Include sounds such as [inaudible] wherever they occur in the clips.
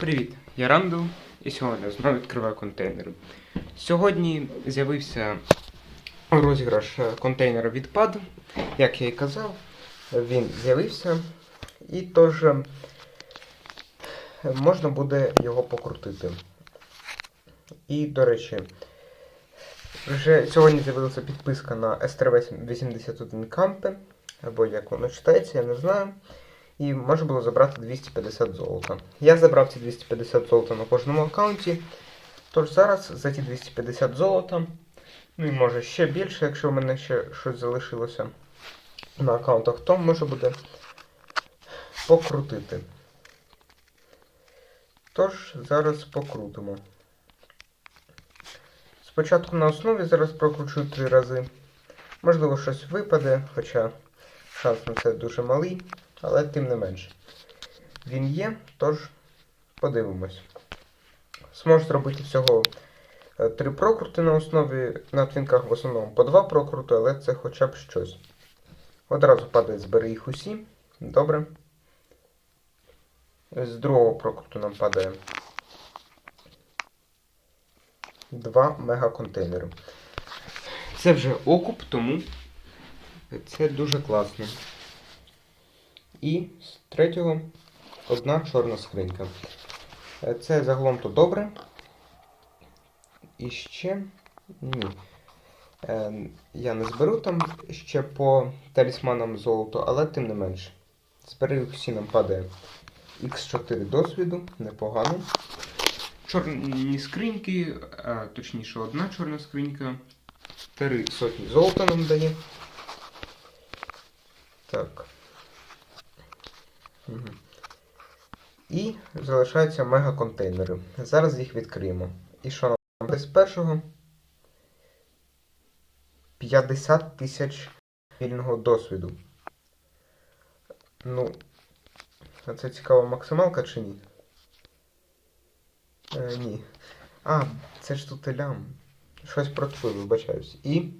Привіт, я Рандл, і сьогодні знову відкриваю контейнери. Сьогодні з'явився розіграш е, контейнера від PAD. Як я і казав, він з'явився. І тож е, можна буде його покрутити. І, до речі, вже сьогодні з'явилася підписка на STR81 Campe, або як воно читається, я не знаю. І можна було забрати 250 золота. Я забрав ці 250 золота на кожному аккаунті. Тож зараз за ті 250 золота, ну і може ще більше, якщо в мене ще щось залишилося на аккаунтах, то може буде покрутити. Тож, зараз покрутимо. Спочатку на основі зараз прокручу три рази. Можливо, щось випаде, хоча шанс на це дуже малий, але тим не менше. Він є, тож подивимось. Зможу зробити всього е, три прокрути на основі, на твінках в основному по два прокрути, але це хоча б щось. Одразу падає збери їх усі. Добре. З другого прокруту нам падає два мегаконтейнери. Це вже окуп, тому це дуже класно. І з третього одна чорна скринька. Е, Це загалом то добре. І ще ні. Е, Я не зберу там ще по талісманам золото, але тим не менше. Збери всі нам падає Х4 досвіду, непогано. Чорні скриньки, а, точніше одна чорна скринька. Три сотні золота нам дає. Так. І залишаються мегаконтейнери. Зараз їх відкриємо. І що нам буде з першого? 50 тисяч вільного досвіду. Ну, а це цікава максималка чи ні? Е, ні. А, це ж тут лям. Щось протфив, вибачаюсь. І.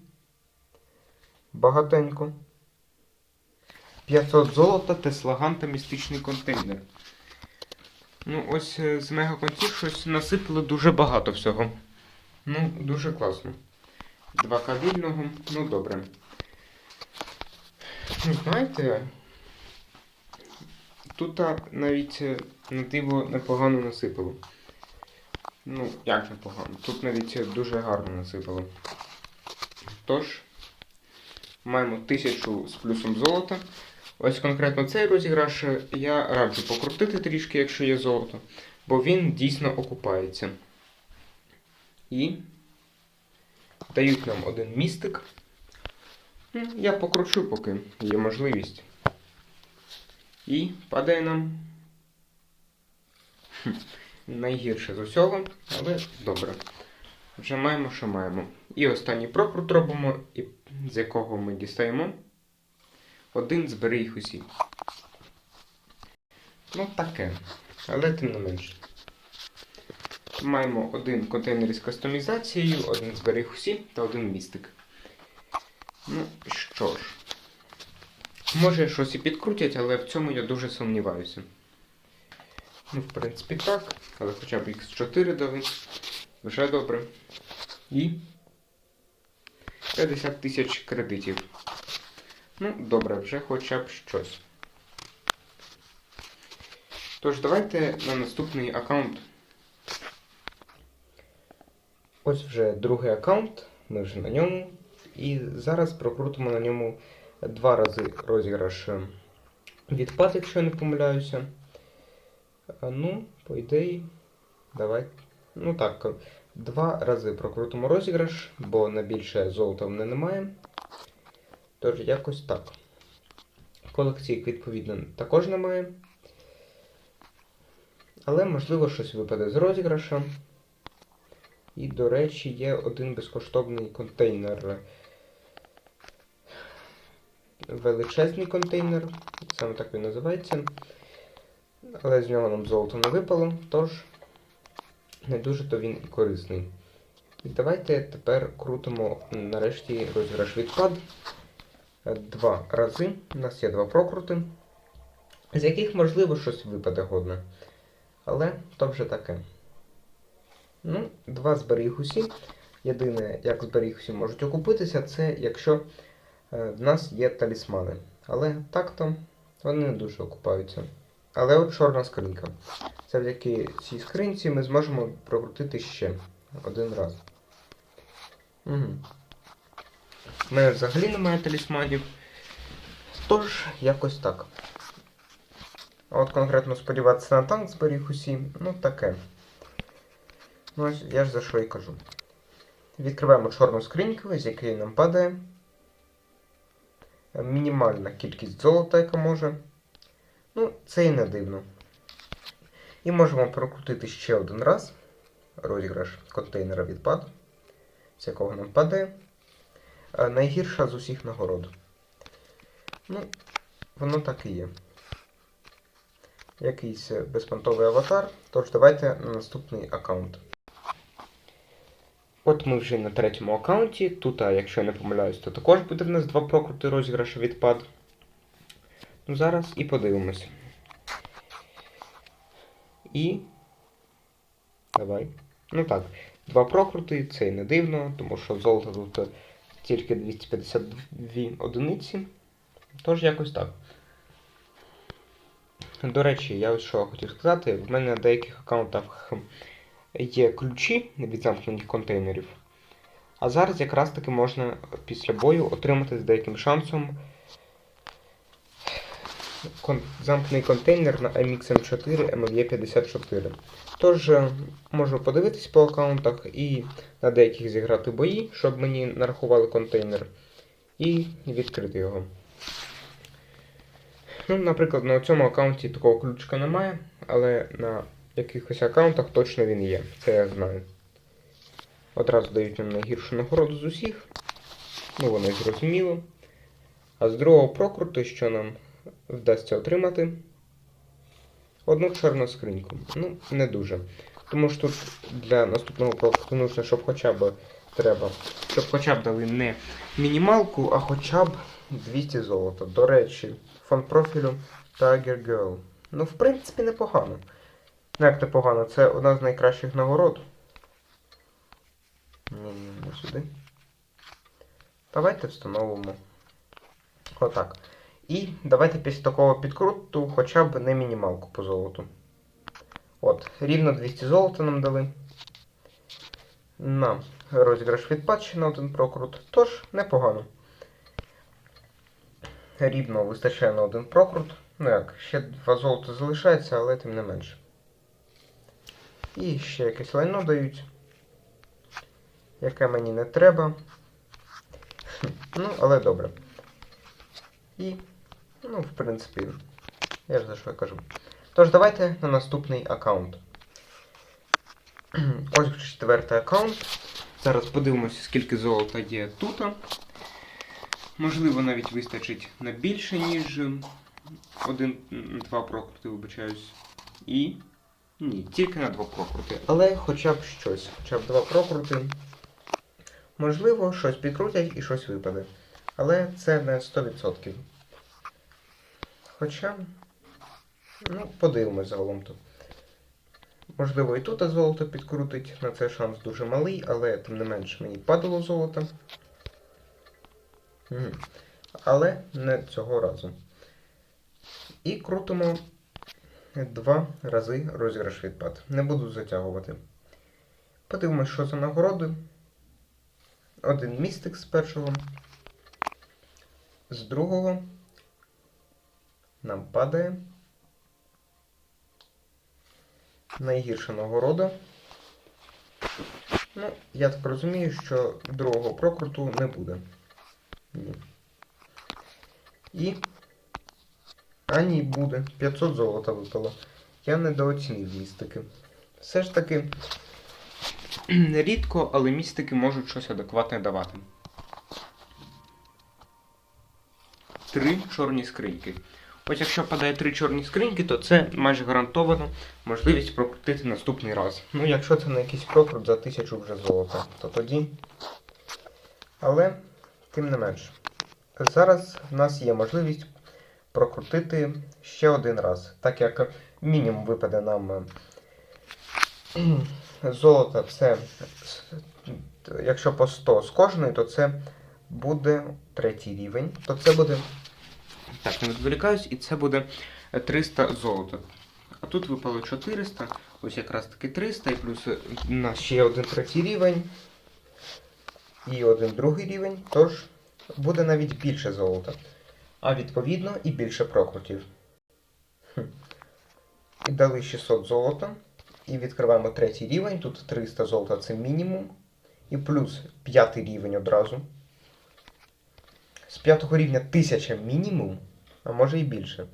Багатенько. 500 золота, теслаган та містичний контейнер. Ну, ось е, з мегаконтів щось насипали дуже багато всього. Ну, дуже класно. 2К вільного, ну добре. Ну, знаєте, тут навіть е, на диво непогано насипало. Ну, як непогано. Тут навіть е, дуже гарно насипало. Тож, маємо 1000 з плюсом золота. Ось конкретно цей розіграш е, я раджу покрутити трішки, якщо є золото, бо він дійсно окупається. І дають нам один містик. Ну, Я покручу, поки є можливість. І падає нам найгірше з усього, але добре. Вже маємо, що маємо. І останній прокрут робимо, з якого ми дістаємо. Один збери їх усі. Ну, таке. Але тим не менше. Маємо один контейнер із кастомізацією, один збери їх усі та один містик. Ну, що ж. Може щось і підкрутять, але в цьому я дуже сумніваюся. Ну, в принципі, так. Але хоча б X4 дали. Вже добре. І 50 тисяч кредитів. Ну, добре, вже хоча б щось. Тож, давайте на наступний аккаунт. Ось вже другий аккаунт, ми вже на ньому. І зараз прокрутимо на ньому два рази розіграш відпад, якщо я не помиляюся. Ну, по ідеї, давай. Ну так, два рази прокрутимо розіграш, бо на більше золота в мене немає. Тож якось так. Колекції, відповідно, також немає. Але, можливо, щось випаде з розіграша. І, до речі, є один безкоштовний контейнер. Величезний контейнер, саме так він називається. Але з нього нам золото не випало, тож не дуже то він і корисний. І давайте тепер крутимо нарешті розіграш відпад два рази. У нас є два прокрути, з яких можливо щось випаде годне. Але то вже таке. Ну, два зберіг усі. Єдине, як зберіг усі можуть окупитися, це якщо е, в нас є талісмани. Але так-то вони не дуже окупаються. Але от чорна скринька. Завдяки цій скринці ми зможемо прокрутити ще один раз. Угу. У мене взагалі немає талісманів. Тож, якось так. А от конкретно сподіватися на танк зберіг усі, ну таке. Ну, ось я ж за що і кажу. Відкриваємо чорну скриньку, з якої нам падає мінімальна кількість золота, яка може. Ну, це і не дивно. І можемо прокрутити ще один раз розіграш контейнера відпад, з якого нам падає. А найгірша з усіх нагород. Ну, воно так і є. Якийсь е, безпонтовий аватар. Тож давайте на наступний аккаунт. От ми вже на третьому аккаунті. Тут, а якщо я не помиляюсь, то також буде в нас два прокрути розіграша відпад. Ну, зараз і подивимося. І. Давай. Ну так, два прокрути, це і не дивно, тому що золото тут тільки 252 одиниці. Тож якось так. До речі, я ось що хотів сказати, в мене на деяких аккаунтах є ключі від замкнених контейнерів. А зараз якраз таки можна після бою отримати з деяким шансом замкнений контейнер на MXM4 MLE54. Тож е, можу подивитись по аккаунтах і на деяких зіграти бої, щоб мені нарахували контейнер, і відкрити його. Ну, наприклад, на цьому аккаунті такого ключика немає, але на якихось аккаунтах точно він є. Це я знаю. Одразу дають нам найгіршу нагороду з усіх. Ну, воно і зрозуміло. А з другого прокруту, що нам вдасться отримати одну чорну скриньку. Ну, не дуже. Тому що тут для наступного прокруту нужно, щоб хоча б треба, щоб хоча б дали не мінімалку, а хоча б 200 золота. До речі, фон профілю Tiger Girl. Ну, в принципі, непогано. Ну, як непогано, це одна з найкращих нагород. Ні, ні, не сюди. Давайте встановимо. Отак. І давайте після такого підкруту хоча б не мінімалку по золоту. От, рівно 200 золота нам дали. На розіграш відпад на один прокрут. Тож, непогано. Рівно вистачає на один прокрут. Ну як, ще два золота залишається, але тим не менше. І ще якесь лайно дають. Яке мені не треба. Ну, але добре. І, ну, в принципі, я ж за що я кажу. Тож, давайте на наступний аккаунт. [clears throat] Ось четвертий аккаунт. Зараз подивимося, скільки золота є тут. Можливо, навіть вистачить на більше, ніж один, два прокрути, вибачаюсь. І. Ні, тільки на два прокрути. Але хоча б щось. Хоча б два прокрути. Можливо, щось підкрутять і щось випаде. Але це не 100%. Хоча. Ну, подивимось загалом тут. Можливо, і тут золото підкрутить. На це шанс дуже малий, але тим не менш мені падало золото. Але не цього разу. І крутимо два рази розіграш відпад. Не буду затягувати. Подивимось, що за нагороди. Один містик з першого. З другого нам падає. Найгірша нагорода. Ну, я так розумію, що другого прокруту не буде. Ні. І. А ні, буде. 500 золота випало. Я недооцінив містики. Все ж таки. [clears throat] Рідко, але містики можуть щось адекватне давати. Три чорні скриньки. Ось якщо падає три чорні скриньки, то це майже гарантовано можливість прокрутити наступний раз. Ну, якщо це на якийсь прокрут за тисячу вже золота, то тоді. Але, тим не менш, зараз в нас є можливість прокрутити ще один раз. Так як мінімум випаде нам [clears throat] Золото це, якщо по 100 з кожної, то це буде третій рівень. То це буде. Так, не відволікаюсь, і це буде 300 золота. А тут випало 400, ось якраз таки 300, і плюс у нас ще є один третій рівень і один другий рівень, тож буде навіть більше золота. А відповідно і більше прокрутів. І дали 600 золота. І відкриваємо третій рівень. Тут 300 золота це мінімум. І плюс п'ятий рівень одразу. З п'ятого рівня 1000 мінімум, а може і більше.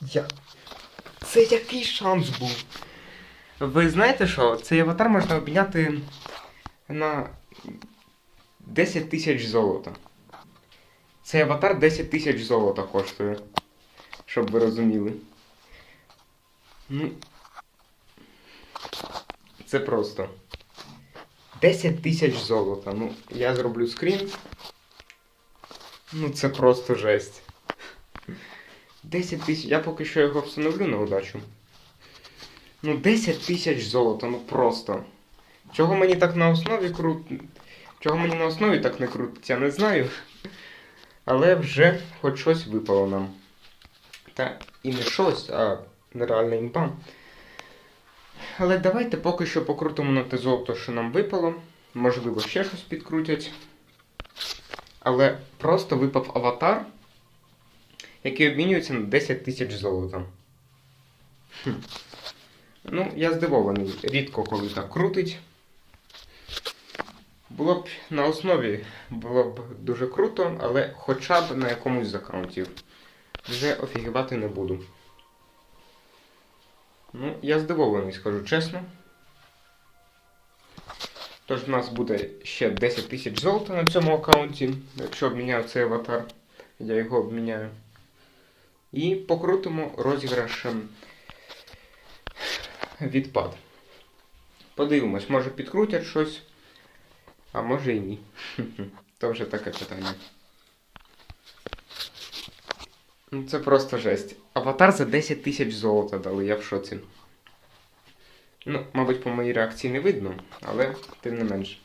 Я... Це який шанс був? Ви знаєте що? Цей аватар можна обміняти на 10 тисяч золота. Цей аватар 10 тисяч золота коштує. Щоб ви розуміли. Ну. Це просто. 10 тисяч золота. Ну, я зроблю скрін. Ну, це просто жесть. 10 тисяч. Я поки що його встановлю на удачу. Ну, 10 тисяч золота, ну просто. Чого мені так на основі крут. Чого мені на основі так не крутиться, не знаю. Але вже хоч щось випало нам. Та і не щось, а нереальна імпа. Але давайте поки що покрутимо на те золото, що нам випало. Можливо, ще щось підкрутять. Але просто випав аватар, який обмінюється на 10 тисяч золота. Хм. Ну, я здивований. Рідко коли так крутить. Було б на основі було б дуже круто, але хоча б на якомусь з аккаунтів. Вже офігівати не буду. Ну, я здивований, скажу чесно. Тож в нас буде ще 10 тисяч золота на цьому аккаунті, якщо обміняю цей аватар, я його обміняю. І покрутимо розіграшем відпад. Подивимось, може підкрутять щось, а може і ні. [laughs] То вже таке питання. Ну, це просто жесть. Аватар за 10 тисяч золота дали, я в шоці. Ну, мабуть, по моїй реакції не видно, але тим не менш.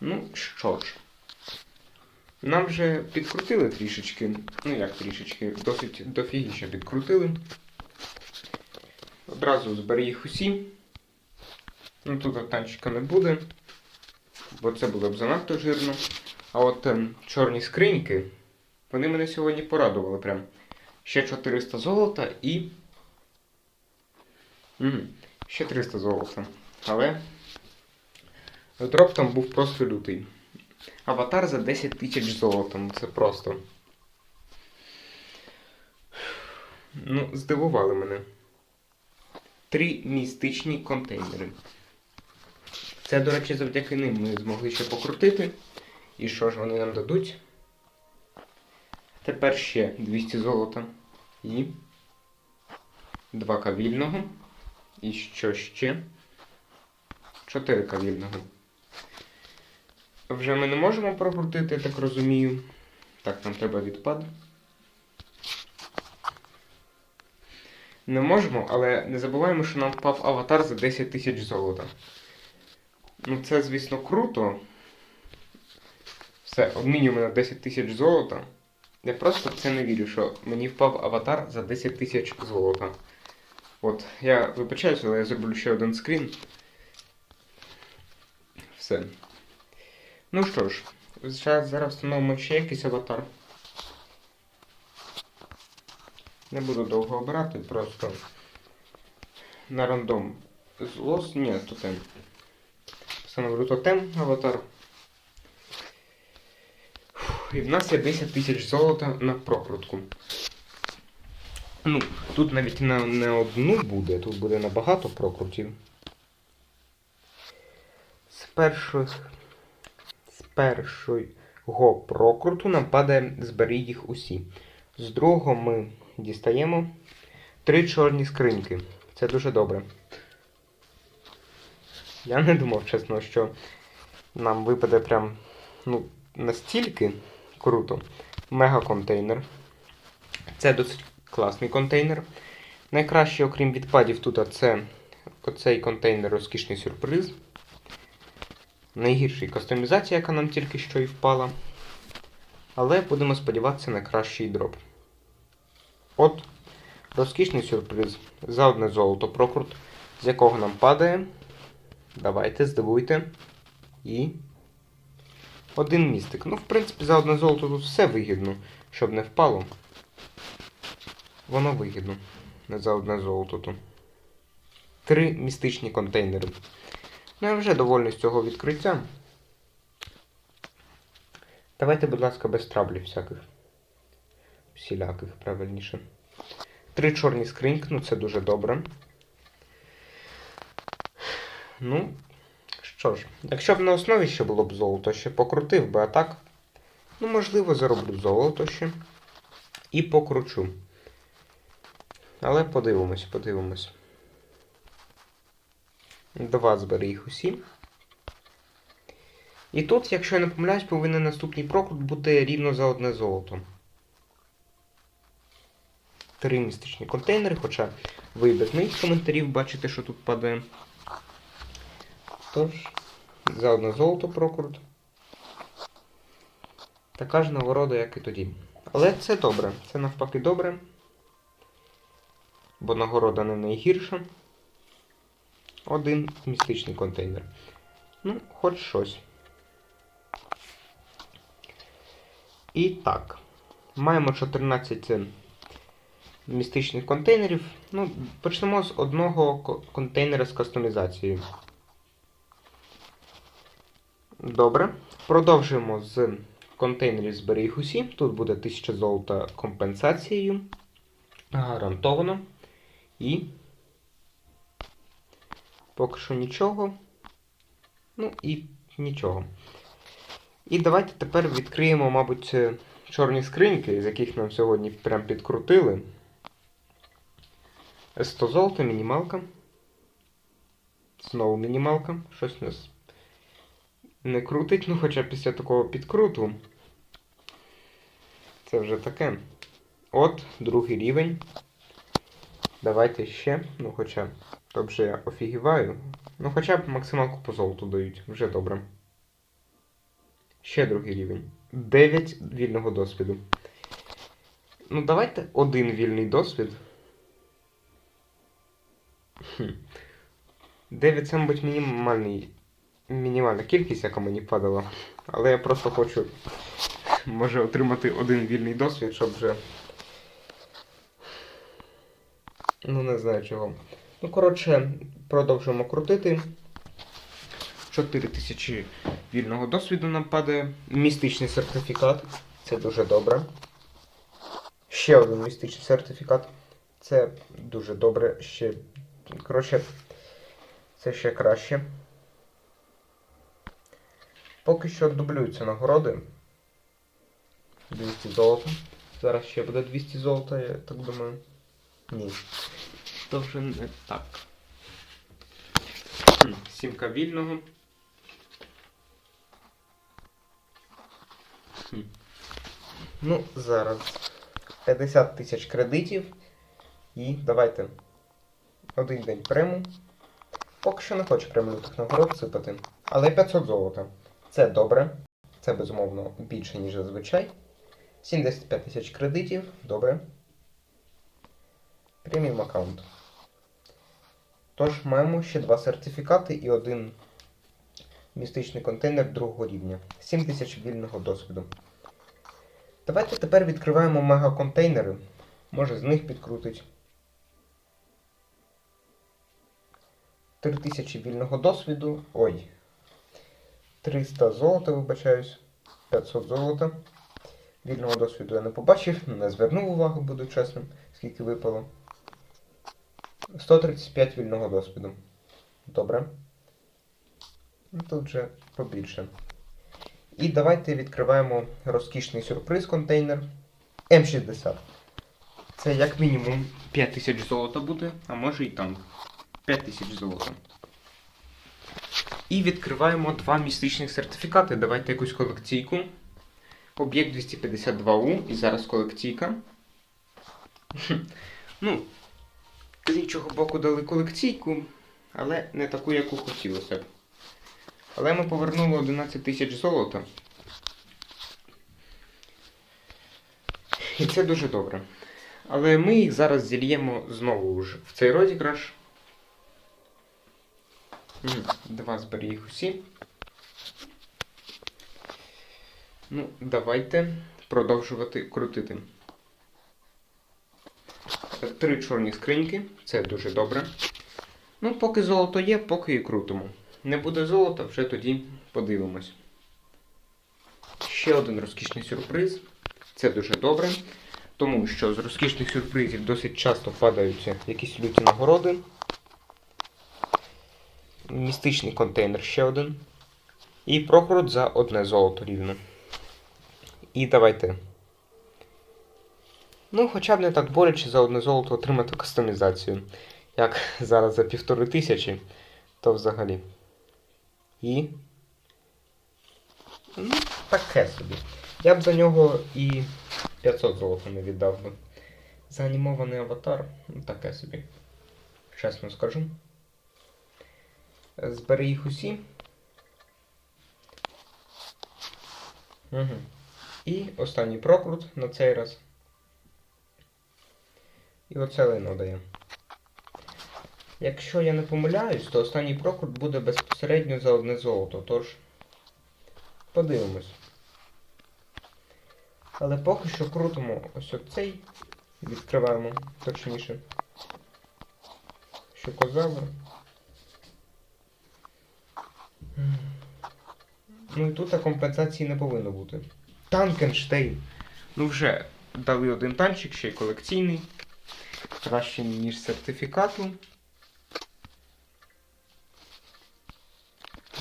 Ну, що ж. Нам вже підкрутили трішечки. Ну як трішечки, досить дофігіше підкрутили. Одразу збери їх усі. Ну тут танчика не буде, бо це було б занадто жирно. А от ем, чорні скриньки, вони мене сьогодні порадували прям. Ще 400 золота і. Угу. Ще 300 золота. Але дроп там був просто лютий. Аватар за 10 тисяч золота. Ну це просто. Ну, здивували мене. Три містичні контейнери. Це, до речі, завдяки ним ми змогли ще покрутити. І що ж вони нам дадуть? Тепер ще 200 золота. І 2 кавільного. І що ще? 4 кавільного. Вже ми не можемо прокрутити, я так розумію. Так, нам треба відпад. Не можемо, але не забуваємо, що нам впав аватар за 10 тисяч золота. Ну, це, звісно, круто. Все, обмінюємо на 10 тисяч золота. Я просто в це не вірю, що мені впав аватар за 10 тисяч золота. От, я вибачаюся, але я зроблю ще один скрін. Все. Ну що ж, зараз, зараз встановимо ще якийсь аватар. Не буду довго обирати, просто на рандом злос. Ні, тотем. Встановлю тотем аватар. І в нас є 10 тисяч золота на прокрутку. Ну, тут навіть на не одну буде, тут буде набагато прокрутів. З перших. З першого прокруту нам падає збери їх усі. З другого ми дістаємо три чорні скриньки. Це дуже добре. Я не думав, чесно, що нам випаде прям ну, настільки круто. мега-контейнер. Це досить класний контейнер. Найкраще, окрім відпадів, тут це оцей контейнер розкішний сюрприз. Найгірший кастомізація, яка нам тільки що і впала. Але будемо сподіватися на кращий дроп. От розкішний сюрприз. За одне золото прокрут, з якого нам падає. Давайте, здивуйте. І. Один містик. Ну, в принципі, за одне золото тут все вигідно, щоб не впало. Воно вигідно. Не за одне золото тут. Три містичні контейнери. Ну, я вже довольний з цього відкриття. Давайте, будь ласка, без траблів всяких. Всіляких, правильніше. Три чорні скриньки, ну це дуже добре. Ну, що ж, якщо б на основі ще було б золото, ще покрутив би, а так. Ну, можливо, зароблю золото ще. І покручу. Але подивимось, подивимось. Два зберіг усі. І тут, якщо я не помиляюсь, повинен наступний прокрут бути рівно за одне золото. Три містичні контейнери, хоча ви без моїх коментарів бачите, що тут падає. Тож, за одне золото прокрут. Така ж нагорода, як і тоді. Але це добре. Це навпаки добре. Бо нагорода не найгірша. Один містичний контейнер. Ну, хоч щось. І так. Маємо 14 містичних контейнерів. Ну, почнемо з одного контейнера з кастомізацією. Добре. Продовжуємо з контейнерів зберіг усі. Тут буде 1000 золота компенсацією. Гарантовано. І. Поки що нічого. Ну і нічого. І давайте тепер відкриємо, мабуть, чорні скриньки, з яких нам сьогодні прям підкрутили. 100 золота, мінімалка. Знову мінімалка. Щось нас не крутить, ну хоча після такого підкруту. Це вже таке. От, другий рівень. Давайте ще. Ну хоча, то вже я офігіваю. Ну хоча б максималку по золоту дають. Вже добре. Ще другий рівень. 9 вільного досвіду. Ну, давайте один вільний досвід. Хм. 9 це, мабуть, мінімальний, мінімальна кількість, яка мені падала. Але я просто хочу, може, отримати один вільний досвід, щоб вже. Ну, не знаю чого. Ну, коротше, продовжуємо крутити. 4000 вільного досвіду нам падає. Містичний сертифікат. Це дуже добре. Ще один містичний сертифікат. Це дуже добре. Ще. Коротше, це ще краще. Поки що дублюються нагороди. 200 золота. Зараз ще буде 200 золота, я так думаю. Ні. То вже не так. Сімка вільного. Ну, зараз 50 тисяч кредитів. І давайте один день прему. Поки що не хочу прям лютих нагород сипати. Але 500 золота. Це добре. Це безумовно більше, ніж зазвичай. 75 тисяч кредитів. Добре. Преміум аккаунт. Тож маємо ще два сертифікати і один містичний контейнер другого рівня. 7 тисяч вільного досвіду. Давайте тепер відкриваємо мегаконтейнери. Може з них підкрутить. 3000 вільного досвіду. Ой. 300 золота, вибачаюсь. 500 золота. Вільного досвіду я не побачив, не звернув увагу, буду чесним, скільки випало. 135 вільного досвіду. Добре. Ну, Тут вже побільше. І давайте відкриваємо розкішний сюрприз контейнер М60. Це як мінімум 5000 золота буде, а може і танк. 5000 золота. І відкриваємо два містичних сертифікати. Давайте якусь колекційку. Об'єкт 252У і зараз колекційка. [laughs] ну, з іншого боку дали колекційку, але не таку, яку хотілося б. Але ми повернули 11 тисяч золота. І це дуже добре. Але ми їх зараз зільємо знову ж в цей розіграш. Два збери їх усі. Ну, давайте продовжувати крутити. Три чорні скриньки, це дуже добре. Ну, поки золото є, поки і крутимо. Не буде золота, вже тоді подивимось. Ще один розкішний сюрприз. Це дуже добре. Тому що з розкішних сюрпризів досить часто падають якісь люті нагороди. Містичний контейнер ще один. І прокрут за одне золото рівно. І давайте. Ну, хоча б не так боляче за одне золото отримати кастомізацію. Як [laughs] зараз за півтори тисячі, то взагалі. І. Ну, таке собі. Я б за нього і 500 золота не віддав би. За анімований аватар, ну таке собі. Чесно скажу. Збери їх усі. Угу. І останній прокрут на цей раз. І оце лайно дає. Якщо я не помиляюсь, то останній прокрут буде безпосередньо за одне золото, тож подивимось. Але поки що крутимо ось оцей, відкриваємо точніше. Щокозавр. Ну і тут компенсації не повинно бути. Танкенштейн. Ну вже дали один танчик, ще й колекційний. Краще, ніж сертифікату.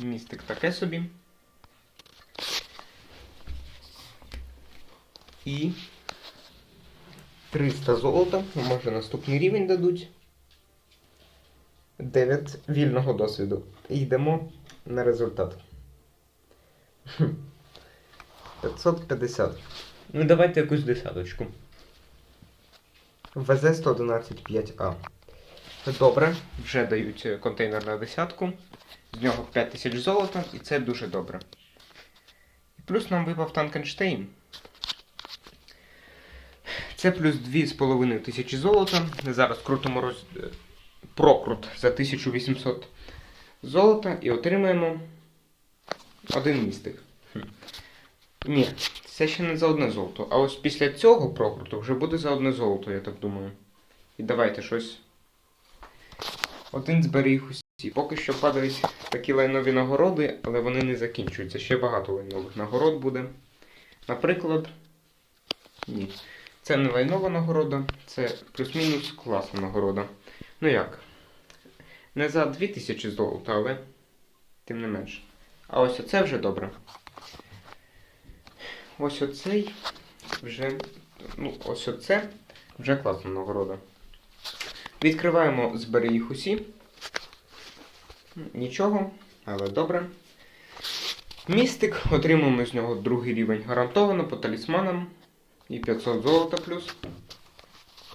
Містик таке собі. І 300 золота. Може наступний рівень дадуть. 9 вільного досвіду. Йдемо на результат. 550. Ну давайте якусь десяточку. ВЗ 111 5А. Добре, вже дають контейнер на десятку. З нього 5000 золота, і це дуже добре. Плюс нам випав Танкенштейн. Це плюс 2,5 тисячі золота. Зараз крутимо роз... е, прокрут за 1800 золота і отримаємо один містик. Ні, це ще не за одне золото. А ось після цього прокруту вже буде за одне золото, я так думаю. І давайте щось. Один зберіг усі. Поки що падають такі лайнові нагороди, але вони не закінчуються. Ще багато лайнових нагород буде. Наприклад. Ні. Це не лайнова нагорода, це плюс-мінус класна нагорода. Ну як? Не за 2000 золота, але тим не менше. А ось оце вже добре. Ось оцей вже. Ну, ось оце вже класна нагорода. Відкриваємо збери їх усі. Нічого, але добре. Містик, отримуємо з нього другий рівень гарантовано по талісманам. І 500 золота плюс.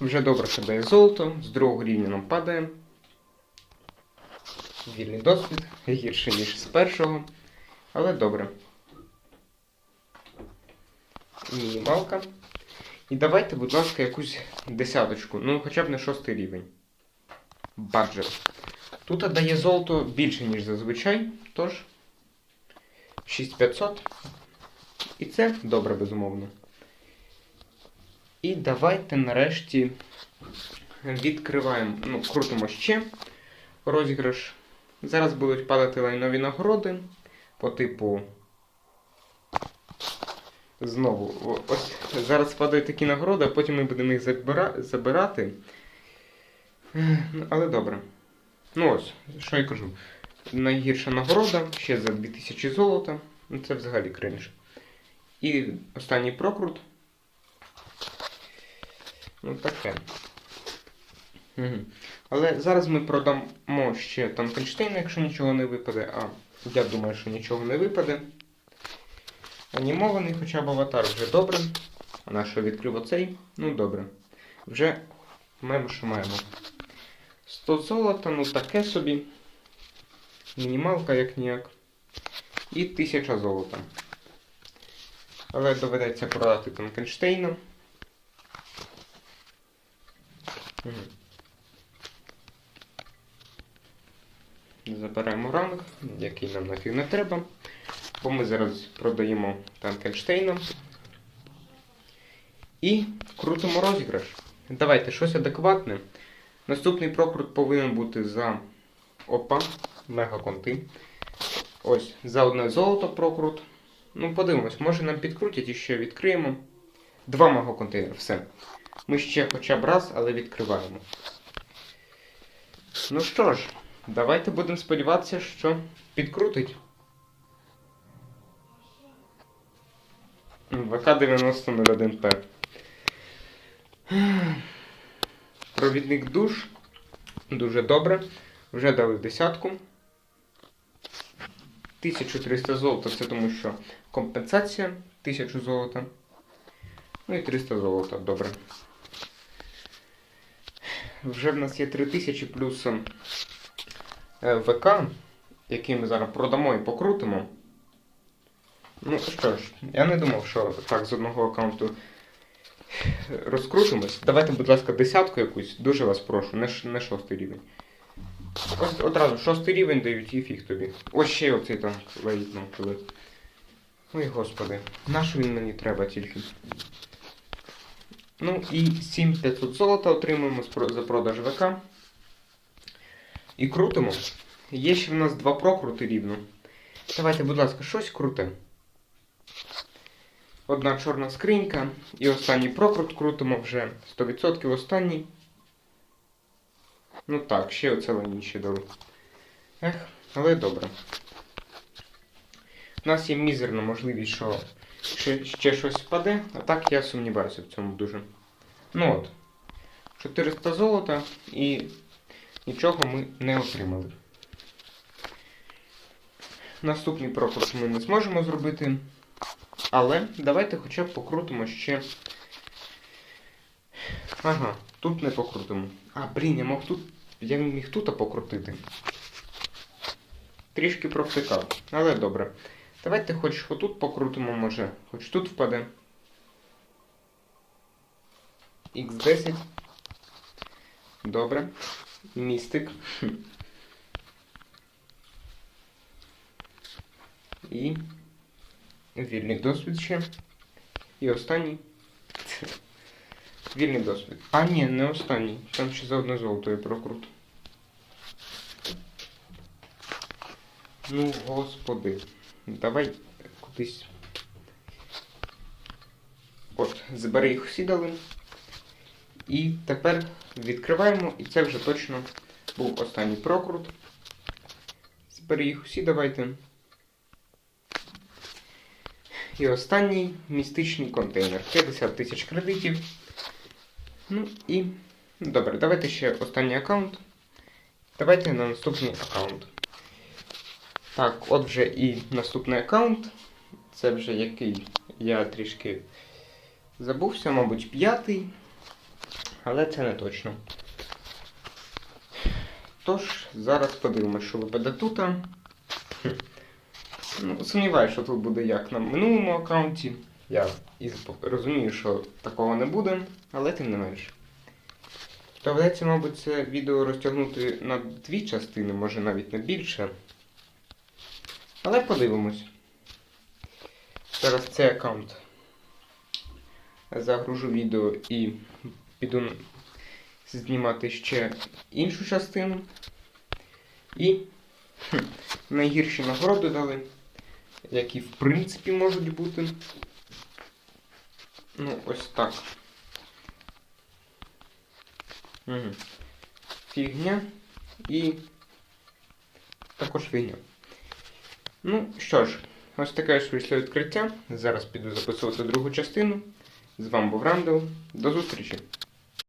Вже добре, що дає золото. З другого рівня нам падає. Вільний досвід. Гірше, ніж з першого. Але добре. Мінімалка. І давайте, будь ласка, якусь десяточку. Ну, хоча б не шостий рівень. Баджер. Тут дає золото більше, ніж зазвичай. Тож 6500. І це добре, безумовно. І давайте нарешті відкриваємо, ну, крутимо ще розіграш. Зараз будуть падати лайнові нагороди по типу. Знову, ось зараз падають такі нагороди, а потім ми будемо їх забира... забирати. Але добре. Ну ось, що я кажу. Найгірша нагорода ще за 2000 золота. Ну це взагалі кринж. І останній прокрут. Ну таке. Угу. Але зараз ми продамо ще Танкенштейна, якщо нічого не випаде. А я думаю, що нічого не випаде. Анімований хоча б аватар вже добре. А на що відкрив оцей? Ну добре. Вже маємо, що маємо. 100 золота, ну таке собі. Мінімалка як ніяк. І 1000 золота. Але доведеться продати Танкенштейна. Мгм. Заберемо ранг, який нам нафіг не треба. Бо ми зараз продаємо Танкенштейна. І крутимо розіграш. Давайте щось адекватне. Наступний прокрут повинен бути за опа, мегаконти. Ось, за одне золото прокрут. Ну, подивимось, може нам підкрутять і ще відкриємо. Два мегаконтейнери, все. Ми ще хоча б раз, але відкриваємо. Ну що ж, давайте будемо сподіватися, що підкрутить. ВК-9001П. Провідник душ. Дуже добре. Вже дали десятку. 1300 золота це тому що компенсація 1000 золота. Ну і 300 золота, добре. Вже в нас є 3000 плюс е, ВК, який ми зараз продамо і покрутимо. Ну що ж, я не думав, що так з одного аккаунту розкрутимось. Давайте, будь ласка, десятку якусь, дуже вас прошу, не, не шостий рівень. Ось одразу шостий рівень дають і фіг тобі. Ось ще оцей там лаїть нам коли. Ой, господи, наш він мені треба тільки. Ну і 7500 золота отримуємо за продаж ВК. І крутимо. Є ще в нас два прокрути рівно. Давайте, будь ласка, щось круте. Одна чорна скринька. І останній прокрут крутимо вже 100% останній. Ну так, ще оце лані ще дали. Ех, але добре. У нас є мізерна можливість, що ще, ще щось впаде, а так я сумніваюся в цьому дуже. Ну от. 400 золота і нічого ми не отримали. Наступний прокрут ми не зможемо зробити. Але давайте хоча б покрутимо ще. Ага, тут не покрутимо. А, блін, я мог тут. Я міг тут покрутити. Трішки провтикав. Але добре. Давайте хоч отут покрутимо, може. Хоч тут впаде. Х10. Добре. Містик. І вільний досвід ще. І останній. Вільний досвід. А, ні, не останній. Там ще за одне золото я прокрут. Ну, господи. Давай кудись. От, збери їх всі дали. І тепер відкриваємо, і це вже точно був останній прокрут. Збери їх усі давайте. І останній містичний контейнер. 50 тисяч кредитів. Ну і. Добре, давайте ще останній аккаунт. Давайте на наступний аккаунт. Так, от вже і наступний аккаунт. Це вже який я трішки забувся, мабуть, п'ятий. Але це не точно. Тож, зараз подивимося, що випаде тут. Ну, сумніваюся, що тут буде як на минулому аккаунті. Я із- розумію, що такого не буде, але тим не менше. Доведеться, мабуть, це відео розтягнути на дві частини, може навіть на більше. Але подивимось. Зараз цей аккаунт загружу відео і піду знімати ще іншу частину. І найгірші нагороди дали, які в принципі можуть бути. Ну, ось так. Угу. Фігня і також фігня. Ну що ж, ось таке ж вийшло відкриття. Зараз піду записувати другу частину. З вами був Рандall. До зустрічі!